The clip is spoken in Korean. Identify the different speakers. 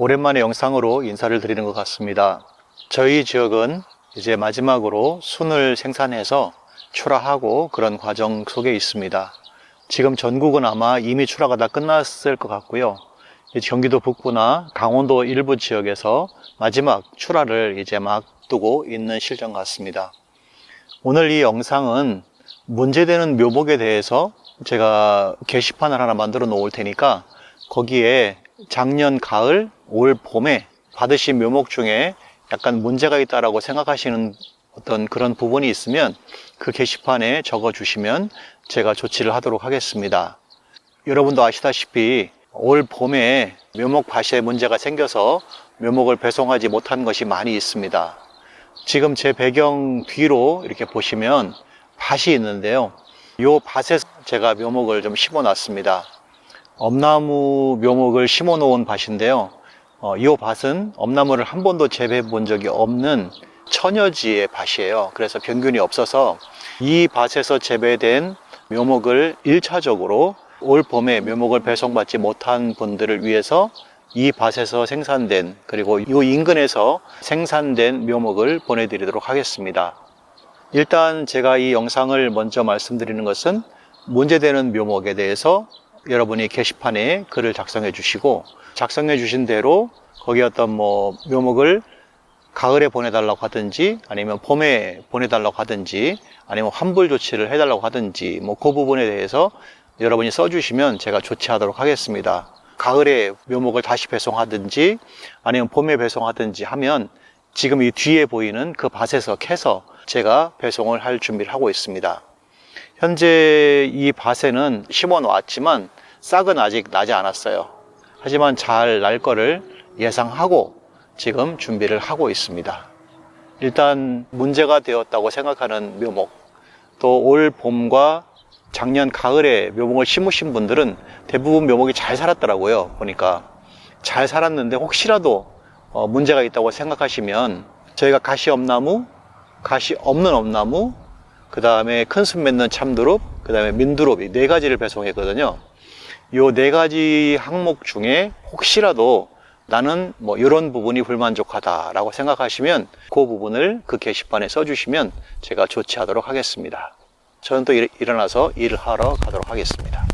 Speaker 1: 오랜만에 영상으로 인사를 드리는 것 같습니다. 저희 지역은 이제 마지막으로 순을 생산해서 출하하고 그런 과정 속에 있습니다. 지금 전국은 아마 이미 출하가 다 끝났을 것 같고요. 경기도 북부나 강원도 일부 지역에서 마지막 출하를 이제 막 두고 있는 실정 같습니다. 오늘 이 영상은 문제되는 묘목에 대해서 제가 게시판을 하나 만들어 놓을 테니까 거기에 작년 가을, 올 봄에 받으신 묘목 중에 약간 문제가 있다라고 생각하시는 어떤 그런 부분이 있으면 그 게시판에 적어 주시면 제가 조치를 하도록 하겠습니다. 여러분도 아시다시피 올 봄에 묘목 밭에 문제가 생겨서 묘목을 배송하지 못한 것이 많이 있습니다. 지금 제 배경 뒤로 이렇게 보시면 밭이 있는데요. 이 밭에 제가 묘목을 좀 심어 놨습니다. 엄나무 묘목을 심어 놓은 밭인데요. 어, 이 밭은 엄나무를 한 번도 재배해 본 적이 없는 처녀지의 밭이에요. 그래서 병균이 없어서 이 밭에서 재배된 묘목을 1차적으로 올 봄에 묘목을 배송받지 못한 분들을 위해서 이 밭에서 생산된 그리고 이 인근에서 생산된 묘목을 보내드리도록 하겠습니다. 일단 제가 이 영상을 먼저 말씀드리는 것은 문제되는 묘목에 대해서 여러분이 게시판에 글을 작성해 주시고 작성해 주신 대로 거기 어떤 뭐 묘목을 가을에 보내달라고 하든지 아니면 봄에 보내달라고 하든지 아니면 환불 조치를 해달라고 하든지 뭐 그 부분에 대해서 여러분이 써주시면 제가 조치하도록 하겠습니다. 가을에 묘목을 다시 배송하든지 아니면 봄에 배송하든지 하면 지금 이 뒤에 보이는 그 밭에서 캐서 제가 배송을 할 준비를 하고 있습니다. 현재 이 밭에는 심어 놓았지만 싹은 아직 나지 않았어요. 하지만 잘 날 거를 예상하고 지금 준비를 하고 있습니다. 일단 문제가 되었다고 생각하는 묘목, 또 올 봄과 작년 가을에 묘목을 심으신 분들은 대부분 묘목이 잘 살았더라고요. 보니까 잘 살았는데 혹시라도 어, 문제가 있다고 생각하시면 저희가 가시 엄나무, 가시 없는 엄나무, 그 다음에 큰숲 맺는 참두릅, 그 다음에 민두릅 이네 가지를 배송했거든요. 요 네 가지 항목 중에 혹시라도 나는 뭐 이런 부분이 불만족하다라고 생각하시면 그 부분을 그 게시판에 써주시면 제가 조치하도록 하겠습니다. 저는 또 일, 일어나서 일을 하러 가도록 하겠습니다. 자.